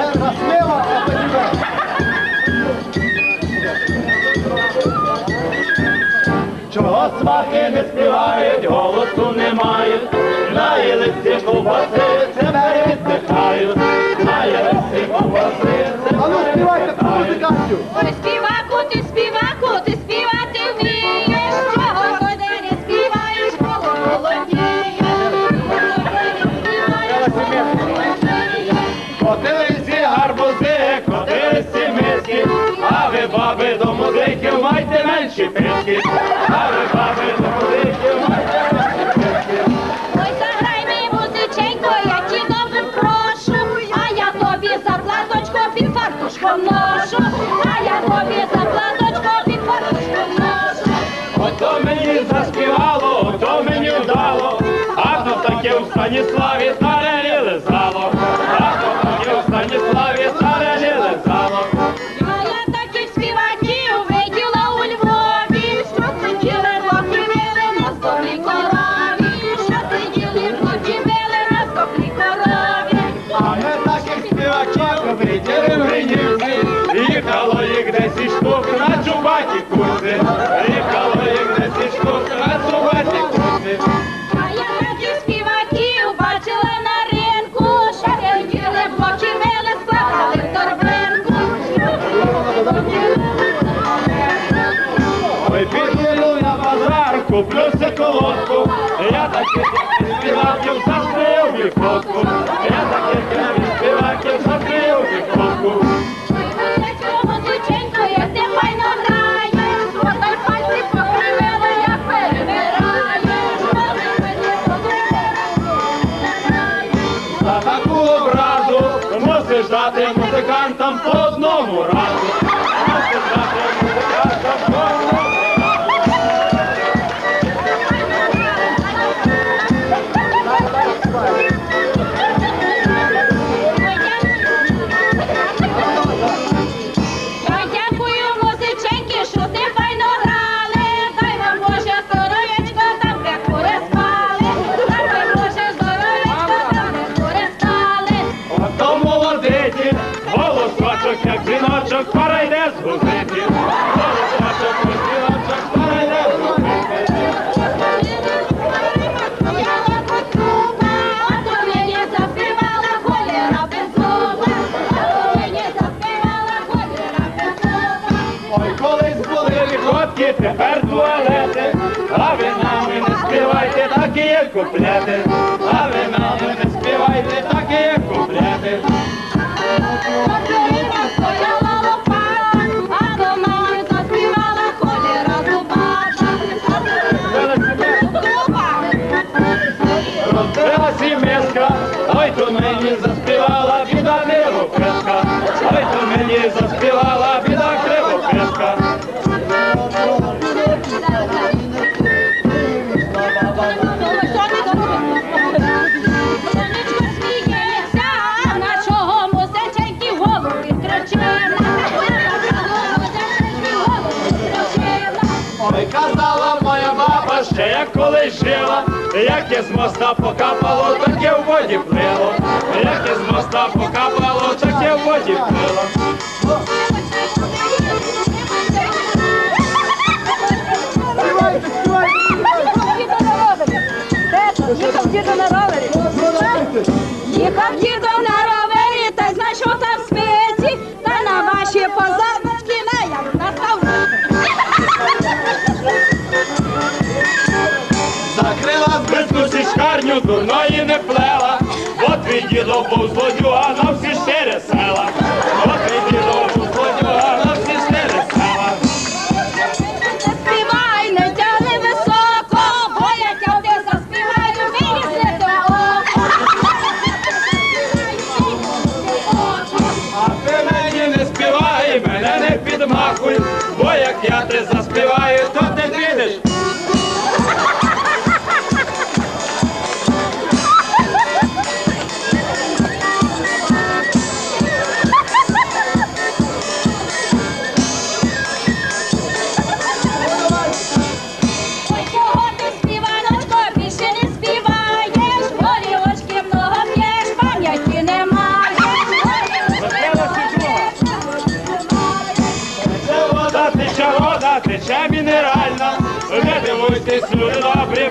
Черга сміла, а. Чого свахи не співають, голосу немає, на наїлися ковбаси, себе Ой, заграй мені я ті добре прошу, а я тобі заплаточку під фартушком ношу, а я тобі заплаточку під фартушком ношу. Ото мені заспівало, ото мені вдало, а то таке в Станіславі чубаті курси, їх на чубаті курси. А я таких співаків бачила на ринку, що сиділи хлопці били, складали в торбинку. Ой, піду на базар, куплю си колодку, я таких співаків застрив вікотку, я campo. Мені заспівала біда кривописка. Сонечко сміється, на чого моя баба, ще як колись жила, як із моста покапало, таке в воді плило, як із моста покапало, таке в воді плило. Знайшов там спиці, та на ваші настав. Закрила збитку січкарню, дурної не плела, от дідо був а на всі щири Obtenção nobre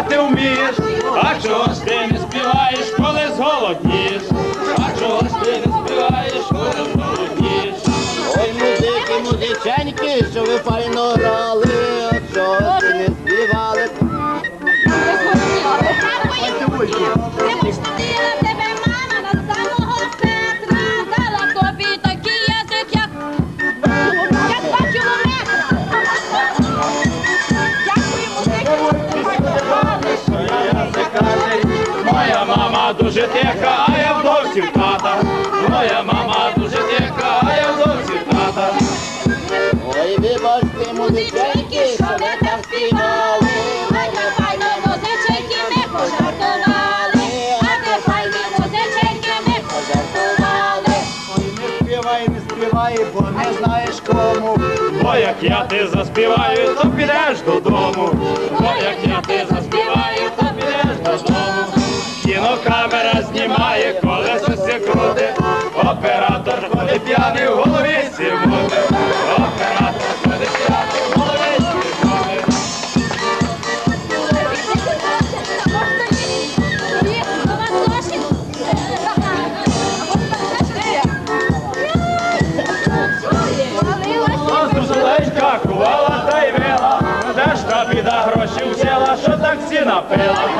співати вмієш, а чого ж ти не співаєш, коли зголодніш, а чого ж ти не співаєш, коли зголодніш. Ой, музики, музиченьки, що ви файно грали. співай, бо не знаєш кому. Бо як я ти заспіваю, то підеш додому. Бо як я ти заспіваю, то підеш додому. Кінокамера знімає, колесо крути, оператор ходить п'яний в голові сівоти. pero...